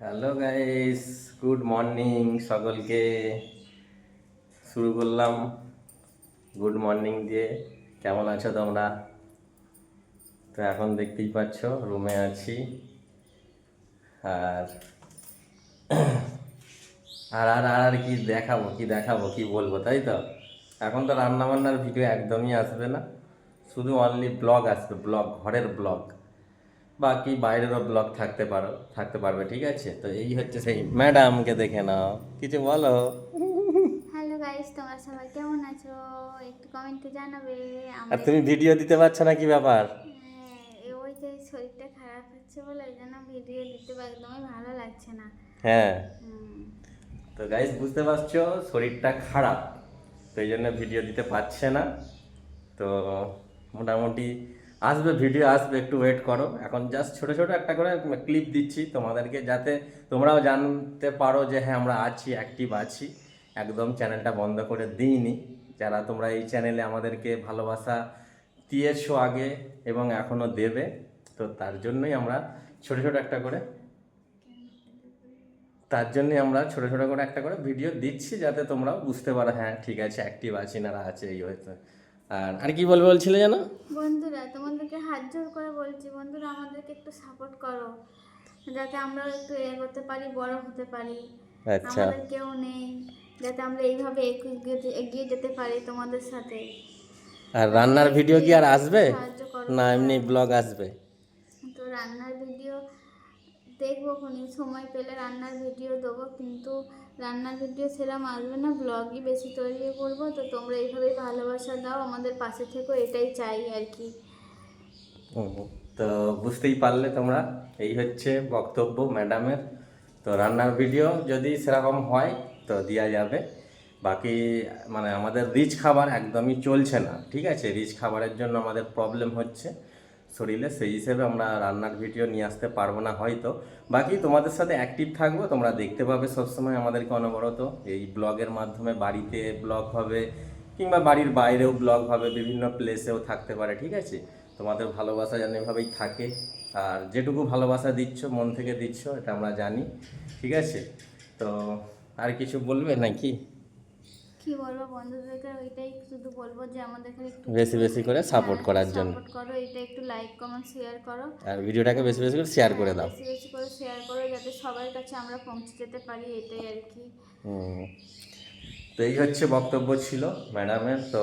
Hello guys good morning সকলকে। শুরু করলাম। গুড মর্নিং দিয়ে। কেমন আছো তোমরা? তো এখন দেখতেই পাচ্ছ, রুমে আছি। আর আর আর আর আর কি দেখাবো কি দেখাবো, কি বলব, তাই তো? এখন তো রান্নাবান্নার ভিডিও একদমই আসবে না। শুধু অনলি ব্লগ আসবে ব্লগ ঘরের ব্লগ বাকি বাইরেরও ব্লগ থাকতে পারো থাকতে পারবে ঠিক আছে? তো এই হচ্ছে সেই ম্যাডামকে দেখে নাও। কিছু বলো? হ্যালো গাইস তোমরা সবাই কেমন আছো? একটু কমেন্টে জানাবে। আর তুমি ভিডিও দিতে পারছ না কি ব্যাপার? হ্যাঁ, ওই যে শরীরটা খারাপ হচ্ছে বলে ওই জন্য ভিডিও দিতে একদমই ভালো লাগছে না। হ্যাঁ। তো গাইস বুঝতে পারছ শরীরটা খারাপ। তো এই জন্য ভিডিও দিতে পারছে না। তো মোটামুটি আসবে ভিডিও আসবে, একটু ওয়েট করো। এখন জাস্ট ছোট ছোট একটা করে ক্লিপ দিচ্ছি তোমাদেরকে যাতে তোমরাও জানতে পারো যে হ্যাঁ আমরা আছি অ্যাক্টিভ আছি। একদম চ্যানেলটা বন্ধ করে দিইনি। যারা তোমরা এই চ্যানেলে আমাদেরকে ভালোবাসা দিয়েছ আগে এবং এখনও দেবে, তো তার জন্যই আমরা ছোট ছোট একটা করে তার জন্যই আমরা ছোট ছোট করে একটা করে ভিডিও দিচ্ছি যাতে তোমরা বুঝতে পারো হ্যাঁ ঠিক আছে অ্যাক্টিভ আছি না আছে, এই হয়তো আর আর কি বলবে বলছিলে জানো? বন্ধুরা তোমাদেরকে হাত জোর করে বলছি বন্ধুরা আমাদেরকে একটু সাপোর্ট করো যাতে আমরা একটু এগোতে পারি বড় হতে পারি। আচ্ছা। আমাদের কেউ নেই যাতে আমরা এইভাবে এগিয়ে- এগিয়ে যেতে পারি তোমাদের সাথে। আর রান্নার ভিডিও কি আর আসবে? না এমনি ব্লগ আসবে। তো ভিডিও দেখব কোনি সময় পেলে রান্নার ভিডিও দেবো, কিন্তু রান্নার ভিডিও সেরকম আসবে না ব্লগই বেশি তৈরি করব, তো তোমরা এইভাবেই ভালোবাসা দাও, আমাদের পাশে থেকো, এটাই চাই আর কি। তো বুঝতেই পারলে তোমরা, এই হচ্ছে বক্তব্য ম্যাডামের। তো রান্নার ভিডিও যদি সেরকম হয়, তো দেওয়া যাবে। বাকি মানে আমাদের রিচ খাবার একদমই চলছে না, ঠিক আছে? রিচ খাবারের জন্য আমাদের প্রবলেম হচ্ছে। শরীরে, সেই হিসেবে আমরা রান্নার ভিডিও নিয়ে আসতে পারব না হয়তো। বাকি তোমাদের সাথে অ্যাক্টিভ থাকব, তোমরা দেখতে পাবে সবসময় আমাদেরকে অনবরত। এই ব্লগের মাধ্যমে বাড়িতে ব্লগ হবে, কিংবা বাড়ির বাইরেও ব্লগ হবে, বিভিন্ন প্লেসেও থাকতে পারে, ঠিক আছে? তোমাদের ভালোবাসা যেন এভাবেই থাকে। আর যেটুকু ভালোবাসা দিচ্ছ, মন থেকে দিচ্ছ, এটা আমরা জানি, ঠিক আছে? তো আর কিছু বলবে নাকি? কি বলব বন্ধুদেরকে ওইটাই শুধু বলব যে আমাদেরকে একটু বেশি বেশি করে সাপোর্ট করার জন্য। সাপোর্ট করো এটা একটু লাইক কমেন্ট শেয়ার করো। আর ভিডিওটাকে বেশি বেশি করে শেয়ার করে দাও। বেশি বেশি করে শেয়ার করো যাতে সবার কাছে আমরা পৌঁছে যেতে পারি এটাই আর কি। তো এই হচ্ছে বক্তব্য ছিল ম্যাডামের তো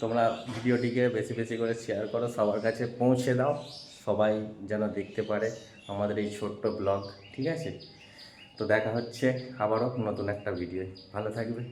তোমরা ভিডিওটিকে বেশি বেশি করে শেয়ার করো সবার কাছে পৌঁছে দাও সবাই যেন দেখতে পারে আমাদের এই ছোট্ট ব্লগ ঠিক আছে? তো দেখা হচ্ছে আবারও নতুন একটা ভিডিও ভালো থাকবে।